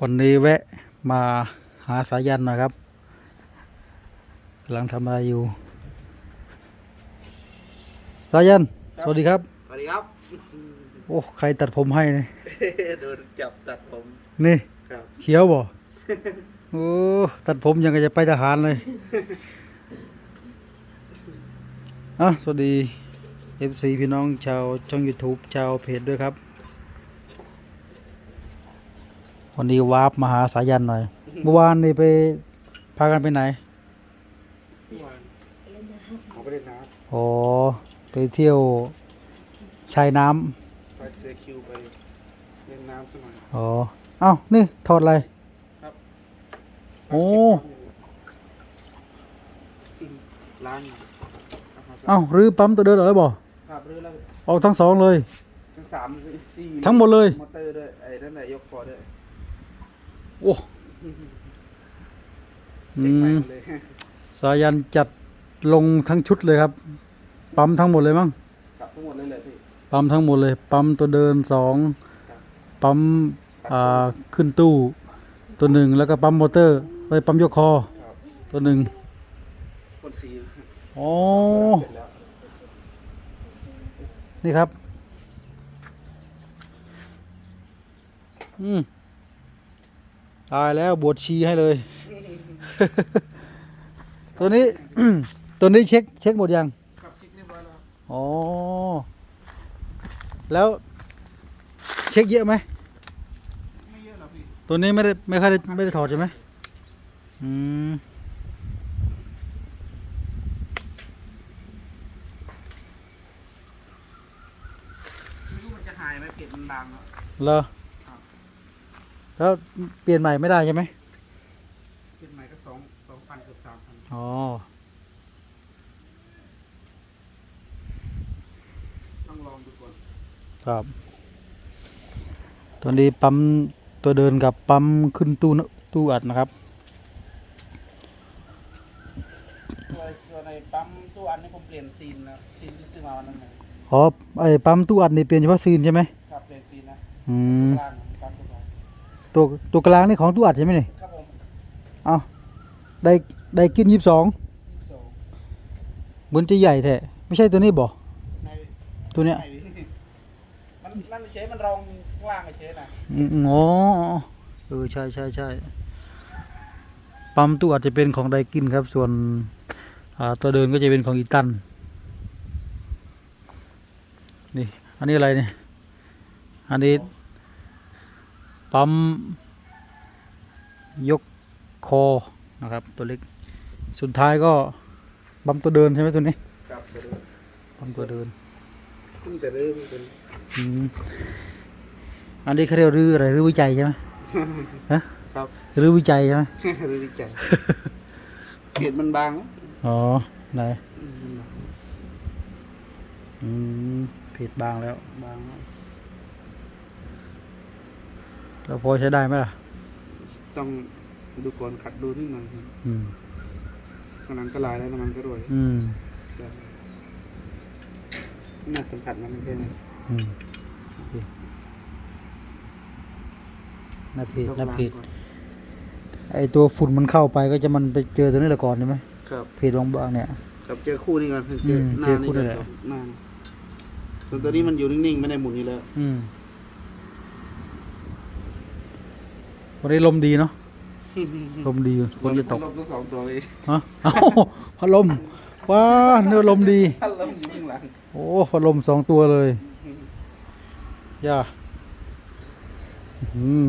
วันนี้แวะมาหาสายันหน่อยครับกำลังทำอะไรอยู่ สายันสวัสดีครับ สวัสดีครับ โอ้ใครตัดผมให้เนี่ยโดนจับตัดผมนี่ ครับเขียวบ่ โอ้ตัดผมยังก็จะไปทหารเลยอะสวัสดี FC พี่น้องชาวช่อง YouTube ชาวเพจด้วยครับ วันนี้วาร์ปมาหาสายันหน่อย เมื่อวานนี่ไปพากันไปไหนพี่วานเขาไปเล่นน้อ๋อไปเที่ยวชายน้ำไปเซคิวไปเล่นน้ำสักหน่อยำอ๋อเอ้านี่ถอดอะไรครับโอ้ร้านเอ้ารื้อปั๊มตัวเดินออกแล้วบ่ครับเรือแล้วออกทั้งสองเลย ทั้งสามสี่ทั้งหมดเลยมอเตอร์ด้วยไอ้นั่นแหละยกคอด้วย โอ้อืเช็คใหม่มหมดเลยสายันจัดลงทั้งชุดเลยครับ ปั๊มทั้งหมดเลยมั้งกลับทั้งหมดเลยเลยพี่ปั๊มทั้งหมดเลย ปั๊มตัวเดินสองครับปั๊มอ่าขึ้นตู้ ตัวหนึ่งแล้วก็ปั๊มมอเตอร์ไปปั๊มยกคอครับตัวหนึ่งคนสีอ๋อเสร็จแล้วนี่ครับ อืม ตายแล้วบวชชีให้เลย ตัวนี้ ตัวนี้เช็คเช็คหมดยังครับเช็คเรียบร้อยแล้วอ๋อ แล้วเช็คเยอะไหมไม่เยอะหรอกพี่ ตัวนี้ไม่ได้ไม่ค่อยได้ไม่ได้ถอดใช่ไหมอืมไม่รู้มันจะหายไหมเพจมันบางแล้วเหรอครับ แล้วเปลี่ยนใหม่ไม่ได้ใช่ไหมเพจใหม่ก็สองสองพันเกือบสามพันอ๋อต้องลองดูก่อนครับตัวนี้ปั๊มตัวเดินกับปั๊มขึ้นตู้นตู้อัดนะครับ ตัวตัวในปั๊มตู้อันนี้ผมเปลี่ยนซีนนะซีนที่ซื้อมาวันนั้นเลยอ๋อไอ้ปั๊มตู้อัดนี่เปลี่ยนเฉพาะซีนใช่ไหมครับเปลี่ยนซีนนะอืมกลางปั๊มตัวกลาง ตัวตัวกลางนี่ของตู้อัดใช่ไหมนี่ครับผมเอาได้ได้กินยี่สิบสองยี่สิบสองเหมือนจะใหญ่แท้ไม่ใช่ตัวนี้บ่ในตัวเนี้ยในมันนั่นเฉยมันรองข้างล่างเฉยนะอืมอ๋อเออใช่ใช่ใช่ปั๊มตู้อาจจะเป็นของไดกินครับ ส่วนอ่าตัวเดินก็จะเป็นของอีตันนี่ อันนี้อะไรเนี่ยอันนี้ ปั๊มยกคอนะครับ ตัวเล็ก สุดท้ายก็ปั๊มตัวเดินใช่ไหมตัวนี้ครับเดี๋ยวปั๊มตัวเดินเพิ่งแต่เริ่มเป็นอืมอันนี้เขาเรียกรื้ออะไรรื้อวิจัยใช่ไหมฮะครับรื้อวิจัยใช่ไหมรู้ดีใจเพจมันบางนะอ๋อไหนอืมอืมเพจบางแล้วบางนะแล้ว พอใช้ได้ไหมล่ะ ต้องดูก่อนขัดดูนิดหน่อยครับอืมข้างหลังก็ลายแล้วน้ำมันก็ด้วยอืมน่าสัมผัสมันแค่นั้นอืมโอเคหน้าเพจหน้าเพจก่อนไอตัวฝุ่นมันเข้าไปก็จะมันไปเจอตัวนี้แหละก่อนใช่ไหมครับเพจบางๆเนี่ย ครับเจอคู่นี้ก่อนเจอือมหน้าเจอคู่นี่นี่ก่อนแหละครับหน้านี่ส่วนตัวนี้มันอยู่นิ่งๆ ไม่ได้หมุนอยู่แล้ว อืม วันนี้ลมดีเนาะลมดีฝนจะตกลมทั้งสองตัวเลยฮะเอ้าพัดลมว้าเนื้อลมดีลมอยู่ข้างหลังโอ้พัดลมสองตัวเลยย่าอืม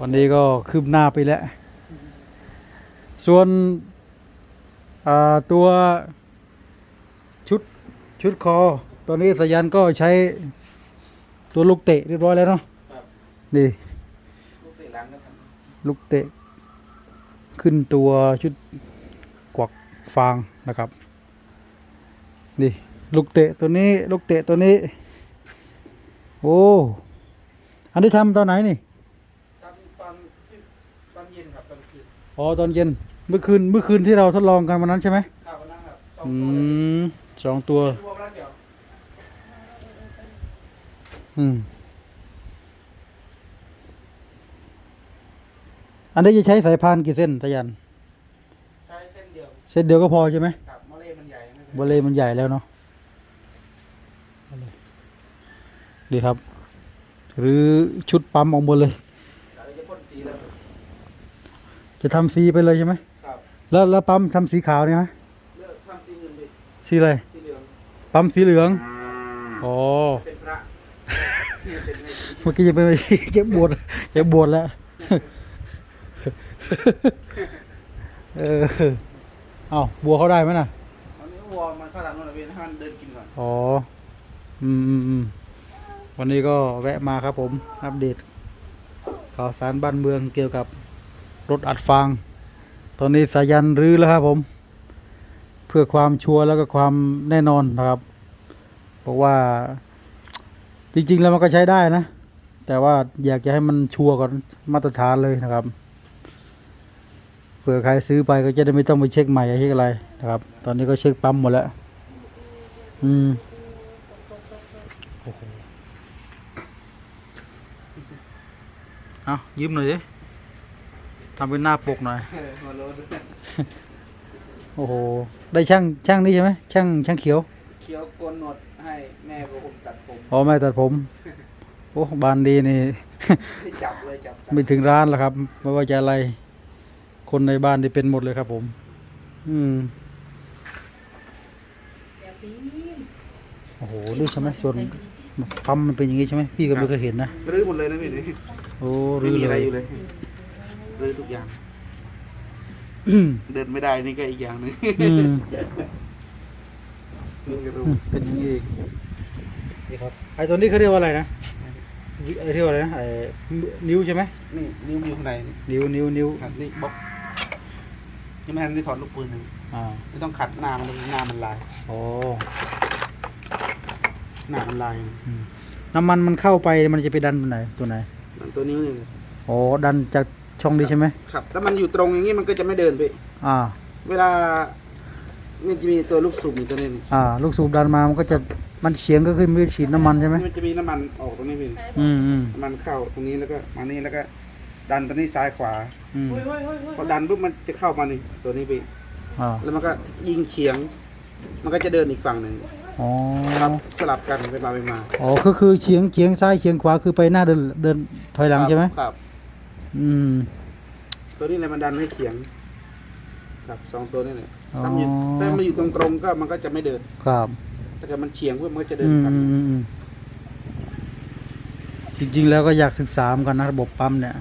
วันนี้ก็คืบหน้าไปแล้ว ส่วนอ่าตัวชุดชุดคอ ตอนนี้สายันก็ใช้ตัวลูกเตะเรียบร้อยแล้วเนาะครับ นี่ลูกเตะหลังก็ทลูกเตะ ขึ้นตัวชุดกวักฟางนะครับ นี่ลูกเตะตัวนี้ ลูกเตะตัวนี้ โอ้ อันนี้ทำตอนไหนนี่ำทำตอนที่ตอนเย็นครับตอนคืนอ๋อตอนเย็นเมื่อคืนเมื่อคืนที่เราทดลองกันวันนั้นใช่ไหมครับวันนั้นครับสองอืตัวเลยมสองตัวรวมแล้วเดี๋ยวอืม อันนี้จะใช้สายพานกี่เส้นสายัน ใช้เส้นเดียวเส้นเดียวก็พอใช่ไหมกับโมเลมันใหญ่ไม่เป็นบเลมันใหญ่แล้วเนาะดีครับ หรือชุดปั๊มออกหมดเลย เราจะพ่นสีแล้วจะทำสีไปเลยใช่ไหมครับแล้วแล้วปั๊มทำสีขาวเนี่ยไหมเลือกทำสีอื่นดิสีอะไร สีเหลืองปั๊มสีเหลือง อ๋อ เป็นพระนี่เป็นไง เมื่อกี้จะไปจะบวชจะบวชแล้ว เออเอาบัวเขาได้ไหมน่ะตอนนี้วัวมันเข้าทางโน่นนะเวยให้มันเดินกินก่อนอ๋อ อืมอืมอืมวันนี้ก็แวะมาครับผม อัปเดต ข่าวสารบ้านเมืองเกี่ยวกับรถอัดฟาง ตอนนี้สายันรื้อแล้วครับผม เพื่อความชัวร์แล้วก็ความแน่นอนนะครับ เพราะว่า จริง ๆ แล้วมันก็ใช้ได้นะ แต่ว่าอยากจะให้มันชัวร์ก่อนมาตรฐานเลยนะครับ เผื่อใครซื้อไปก็จะได้ไม่ต้องไปเช็คใหม่เช็คอะไรนะครับ ตอนนี้ก็เช็คปั๊มหมดแล้ว อืมโอ้โหเอายิ้มหน่อยดิทำเป็นหน้าปกหน่อยเออหัวโลนโอ้โห ได้ช่างช่างนี้ใช่ไหมช่างช่างเขียว เขียวโกนหนวดให้แม่บอกผมตัดผม อ๋อไม่ตัดผม โอ้บานดีนี่ให้จับเลยจับจับ ไม่ถึงร้านแล้วครับ ไม่ว่าจะอะไร คนในบ้านที่เป็นหมดเลยครับผม อืมโอ้โหนี่ใช่ไหมส่วนปั๊มมันเป็นอย่างนี้ใช่ไหมพี่ก็ไม่เคยเห็นนะรื้อหมดเลยนะพี่นี่โอ้ไม่รื้อมีเลอะไรยอยู่เลยรื้อทุกอย่างอืมเดินไม่ได้นี่ก็อีกอย่างหนึงอืมนี่ก็รู้อืมเป็นอย่างนี้อีกนี่ครับไอ้ตัวนี้เขาเรียกว่าอะไรนะวิไอ้เรียกว่าอะไรนะไอ้นิ้วใช่ไหมนี่นิ้วอยู่ข้างในนี่นิ้วนิ้วนิ้วครับนี่บล็อก ยังไม่ทันได้ถอดลูกปืนเลยอ่าไม่ต้องขัดหน้ามันหน้ามันลาย โอ้หน้ามันลายอืมน้ำมันมันเข้าไปมันจะไปดันตัวไหนตัวไหนนั่นตัวนิ้วนี่เลยโอ้ดันจากช่องนี้ใช่ไหมครับถ้ามันอยู่ตรงอย่างนี้มันก็จะไม่เดินไป อ่า เวลามันจะมีตัวลูกสูบอยู่ตัวนี้นี่อ่า ลูกสูบดันมามันก็จะมันเฉียงก็คือมันฉีดน้ำมันใช่ไหมมันจะมีน้ำมันออกตรงนี้พี่อืมอืมน้ำมันเข้าตรงนี้แล้วก็มานี่แล้วก็ ดันตัวนี้ซ้ายขวาอืมพอดันปุ๊บมันจะเข้ามานี่ตัวนี้พี่อ่าแล้วมันก็ยิงเฉียง มันก็จะเดินอีกฝั่งหนึ่งอ๋อครับสลับกันไปมาไปมาอ๋อก็คือเฉียงเฉียงซ้ายเฉียงขวาคือไปหน้าเดินเดินถอยหลังใช่ไหมครับ อืม ตัวนี้เลยมันดันให้เฉียง ครับสองตัวนี่แหละอ๋อ ถ้ามันอยู่ถ้ามันอยู่ตรงตรงๆก็มันก็จะไม่เดินครับถ้าเกิดมันเฉียงปุ๊บมันก็จะเดินอืมฝั่งอืมอืมอืมจริงๆแล้วก็อยากศึกษาเหมือนกันนะระบบปั๊มเนี่ย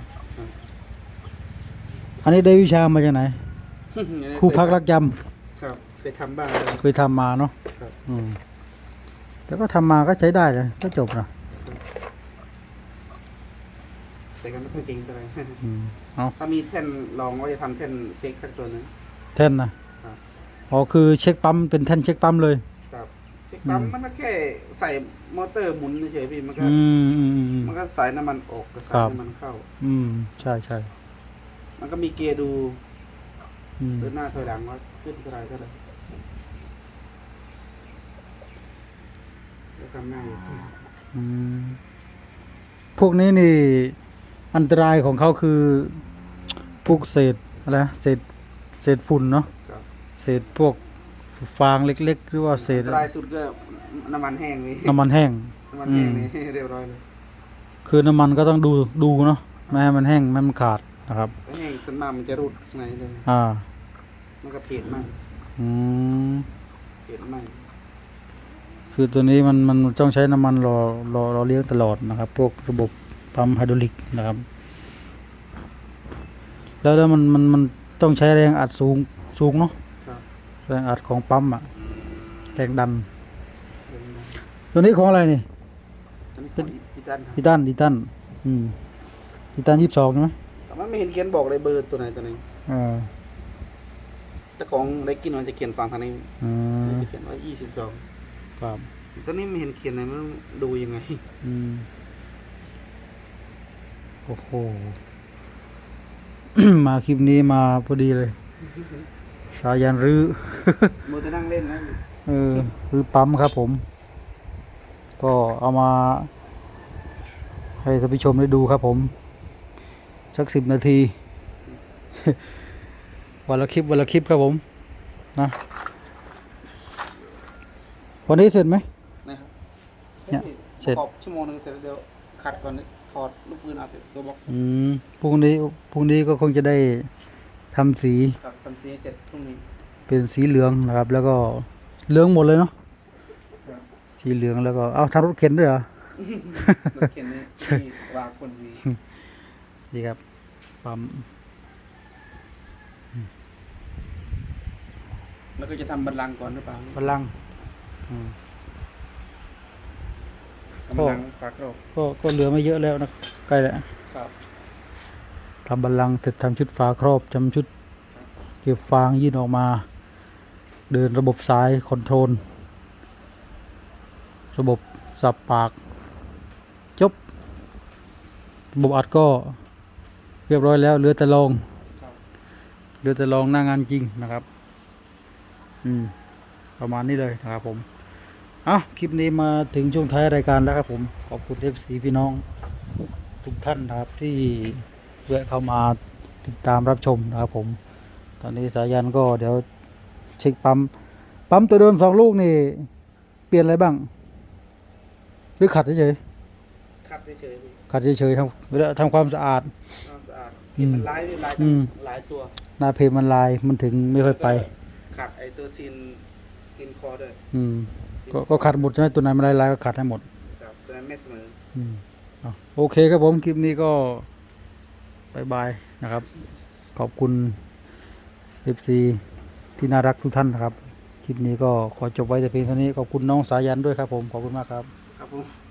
อันนี้ได้วิชามาจากไหนครูพักรักจครับไปทำบ้างำเคยทำมาเนาะครับ อืมแต่ก็ทำมาก็ใช้ได้เลยก็จบนะแต่ก็ไม่ค่อยเก่งเท่าไหร่ อืมเอาถ้ามีแท่นลองว่าจะทำแท่นเช็คสักตัวหนึง แท่นนะครับ อ๋อคือเช็คปั๊มเป็นแท่นเช็คปั๊มเลย ครับเช็คปั๊มอืม มันก็แค่ใส่มอเตอร์หมุนเฉยๆพี่มันก็อืมอืมอืมอืมมันก็สายน้ำมันออกกับครัสายบ น้ำมันเข้า อืมใช่ใช่ มันก็มีเกียร์ดูอืมเดินหน้าถอยหลังว่าขึ้นเท่าไหรเท่าไหรก็ทำง่ายอยู่อืมพวกนี้นี่ อันตรายของเขาคือ พวกเศษอะไรนะเศษเศษฝุ่นเนาะครับเศษพวกฟางเล็ก ๆ หรือว่าเศษอันตรายสุดก็น้ำมันแห้งนี่น้ำมันแห้ง น้ำมันแห้งอืมนี่ เรียบร้อยเลย คือน้ำมันก็ต้องดูดูเนาะไม่ให้มันแห้งไม่ให้มันขาด นะครับถ้าแห้งส่วนมากมันจะรูดข้างในเลยอ่ามันก็เปลี่ยนมั่งอืมเปลี่ยนมั่งคือตัวนี้มันมันต้องใช้น้ำมันรอรอรอเลี้ยงตลอดนะครับ พวกระบบปั๊มไฮดรอลิกนะครับ แล้วแล้วมันมันมันต้องใช้แรงอัดสูงสูงเนาะครับแรงอัดของปั๊มอะแรงดันเปลี่ยนมั่งตัวนี้ของอะไรนี่อันนี้ของอีตันครับทิตันทิตันอืมทิตันยี่สิบสองใช่ไหม แต่มันไม่เห็นเขียนบอกเลยเบอร์ตัวไหนตัวไหนเออแต่ของได้กินมันจะเขียนฝั่งทางนี้อืมมันจะเขียนว่ายี่สิบสองครับตัวนี้ไม่เห็นเขียนเลยมันดูยังไง อืมโอ้โห มาคลิปนี้มาพอดีเลย สายันรื้อ มือจะนั่งเล่นนะเออคือปั๊มครับผม ก็เอามา ให้ท่านผู้ชมได้ดูครับผม สักสิบนาทีอวันละคลิปวันละคลิปครับผมนะวันนี้เสร็จไหมนะครับเนี่ยเสร็จประกอบชั่วโมงหนึงเสร็จแล้วเดี๋ยวขัดก่อนถอดลูกปืนเอาตัวบล็อกอืมพรุ่งนี้พรุ่งนี้ก็คงจะได้ทำสีกับทำซีให้เสร็จพรุ่งนี้เป็นสีเหลืองนะครับ แล้วก็เหลืองหมดเลยเนาะครับสีเหลืองแล้วก็เอาทำรถเข็นด้วยเหรอ รถเข็นนี่ที่วางคนสี ดีครับปั๊มแล้วก็จะทำบันลังก์ก่อนหรือเปล่าพลังก์อืม ทำบันลังก์ฝากรอบก็ก็เหลือไม่เยอะแล้วนะใกล้แล้วครับ ทำบัลลังก์เสร็จทำชุดฝาครอบทำชุด เก็บฟางยื่นออกมา เดินระบบสายคอนโทรล ระบบสับปาก จบ ระบบอัดก็ เรียบร้อยแล้วเหลือแต่ลองครับเหลือแต่ลองหน้างานจริงนะครับ อืม ประมาณนี้เลยนะครับ ผมอะคลิปนี้มาถึงช่วงท้ายรายการแล้วครับผมขอบคุณเอฟซีพี่น้อง ทุกท่านนะครับ ที่แวะเข้ามาติดตามรับชมนะครับ ผม ตอนนี้สายันก็เดี๋ยวเช็คปั๊มปั๊มตัวเดิมสองลูกนี่ เปลี่ยนอะไรบ้าง หรือขัดเฉยขัดเฉยๆพี่ๆขัดเฉยๆทำเวลาทำความสะอาด ความสะอาดอืมมันลายนี่ลายอืม หลายตัวหน้าเพจมันลายมันถึงไม่ค่อยไป แล้วก็ขัดไอตัวซีนซีนคอด้วยอืม ก็ก็ขัดหมดใช่ไหมตัวไหนมันลายๆก็ขัดให้หมด ครับตัวนั้นไม่เสมอ อืมอะโอเคครับผม คลิปนี้ก็บายบายนะครับ ขอบคุณ FC ที่น่ารักทุกท่านนะครับ คลิปนี้ก็ขอจบไว้แต่เพียงเท่านี้ ขอบคุณน้องสายันด้วยครับผม ขอบคุณมากครับ ครับผม